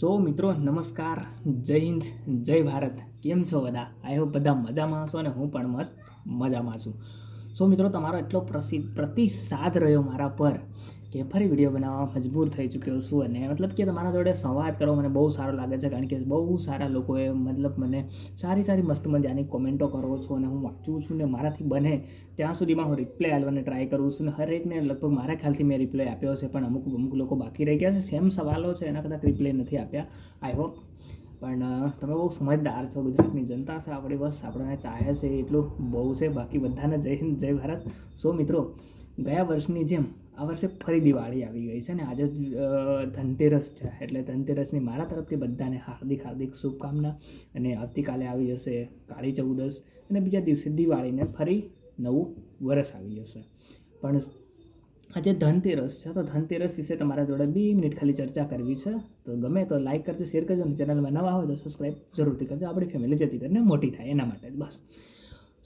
સો મિત્રો, નમસ્કાર. જય હિન્દ, જય ભારત. કેમ છો બધા? આઈ હોપ બધા મજામાં હશો અને હું પણ મસ્ત મજામાં છું. સો મિત્રો, તમારો એટલો પ્રસિદ્ધ પ્રતિસાદ રહ્યો મારા પર કે ફરી વીડિયો બનાવવા મજબૂર થઈ ચૂક્યો છું અને મતલબ કે તમારા જોડે સંવાદ કરવો મને બહુ સારો લાગે છે, કારણ કે બહુ સારા લોકોએ મતલબ મને સારી સારી મસ્ત મજાની કોમેન્ટો કરો છો અને હું વાંચું છું ને મારાથી બને ત્યાં સુધીમાં હું રિપ્લાય આપવાની ટ્રાય કરું છું ને હરેકને લગભગ મારા ખ્યાલથી મેં રિપ્લાય આપ્યો છે, પણ અમુક અમુક લોકો બાકી રહી ગયા છે સેમ સવાલો છે, એના કદાચ રિપ્લાય નથી આપ્યા આઈ હોપ પણ તમે બહુ સમજદાર છો, ગુજરાતની જનતા છે, આપણી બસ આપણને ચાહે છે એટલું બહુ છે, બાકી બધાને જય હિન્દ, જય ભારત. સો મિત્રો, ગયા વર્ષની જેમ આ વર્ષે ફરી દિવાળી આવી ગઈ છે ને આજે ધનતેરસ છે. એટલે ધનતેરસની મારા તરફથી બધાને હાર્દિક હાર્દિક શુભકામના અને આવતીકાલે આવી જશે કાળી ચૌદસ અને બીજા દિવસે દિવાળીને ફરી નવું વરસ આવી જશે. પણ આજે ધનતેરસ છે, તો ધનતેરસ વિશે તમારા જોડે બે મિનિટ ખાલી ચર્ચા કરવી છે. તો ગમે તો લાઇક કરજો, શેર કરજો અને ચેનલમાં નવા હોય તો સબસ્ક્રાઈબ જરૂરથી કરજો. આપણી ફેમિલી જતી કરીને મોટી થાય, એના માટે બસ.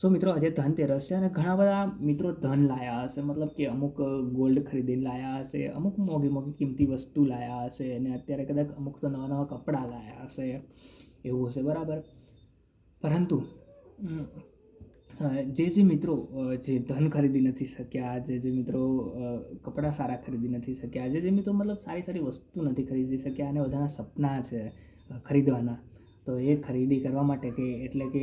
સો મિત્રો, આજે ધનતેરસ છે અને ઘણા બધા મિત્રો ધન લાયા હશે. મતલબ કે અમુક ગોલ્ડ ખરીદીને લાયા હશે, અમુક મોંઘી મોંઘી કિંમતી વસ્તુ લાયા હશે અને અત્યારે કદાચ અમુક તો નવા નવા કપડાં લાયા હશે. એવું હશે, બરાબર? પરંતુ જે જે મિત્રો જે ધન ખરીદી નથી શક્યા, જે જે મિત્રો કપડાં સારા ખરીદી નથી શક્યા, જે જે મિત્રો મતલબ સારી સારી વસ્તુ નથી ખરીદી શક્યા અને બધાના સપના છે ખરીદવાના તો એ ખરીદી કરવા માટે કે એટલે કે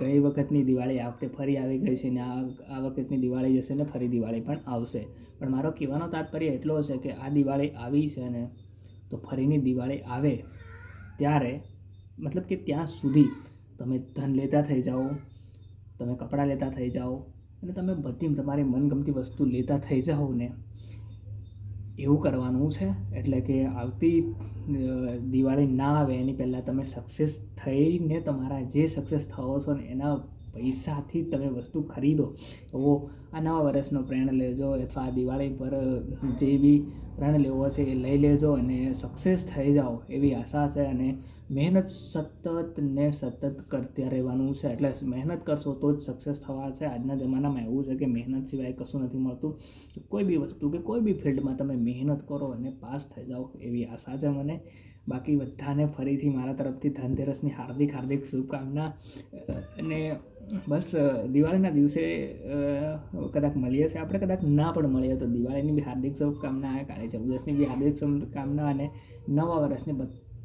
ગઈ વખતની દિવાળી આ વખતે ફરી આવી ગઈ છે ને આ આ વખતની દિવાળી જશે ને ફરી દિવાળી પણ આવશે. પણ મારો કહેવાનો તાત્પર્ય એટલો છે કે આ દિવાળી આવી છે ને તો ફરીની દિવાળી આવે ત્યારે, મતલબ કે ત્યાં સુધી તમે ધન લેતા થઈ જાઓ, તમે કપડાં લેતા થઈ જાઓ અને તમે બધી તમારી મનગમતી વસ્તુ લેતા થઈ જાઓ ને એવું કરવાનું છે? એટલે કે આવતી દિવાળી ના આવે, એની પહેલાં તમે સક્સેસ થઈને તમારા જે સક્સેસ થવો છો ને, એના પૈસાથી તમે વસ્તુ ખરીદો. એવો આ નવા વર્ષનો પ્રેરણ લેજો અથવા દિવાળી પર જે બી પ્રણ લેવો છે એ લઈ લેજો અને સક્સેસ થઈ જાઓ એવી આશા છે અને મહેનત સતત ને સતત કરતા રહેવાનું છે. એટલે મહેનત કરશો તો જ સક્સેસ થવા છે. આજના જમાનામાં એવું છે કે મહેનત સિવાય કશું નથી મળતું. કોઈ બી વસ્તુ કે કોઈ બી ફિલ્ડમાં તમે મહેનત કરો અને પાસ થઈ જાઓ એવી આશા છે મને. બાકી બધાને ફરીથી મારા તરફથી ધનતેરસની હાર્દિક હાર્દિક શુભકામના. અને બસ, દિવાળીના દિવસે કદાચ મળીએ છીએ આપણે, કદાચ ના પણ મળીએ તો દિવાળીની બી હાર્દિક શુભકામના કાળી ચૌદસની બી હાર્દિક શુભકામના અને નવા વર્ષની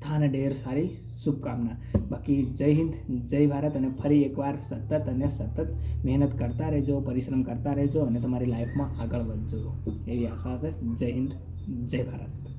બધાને ઢેર સારી શુભકામના. બાકી જય હિન્દ, જય ભારત અને ફરી એકવાર સતત અને સતત મહેનત કરતા રહેજો, પરિશ્રમ કરતા રહેજો અને તમારી લાઈફમાં આગળ વધજો. એવી આશા છે. જય હિન્દ, જય ભારત.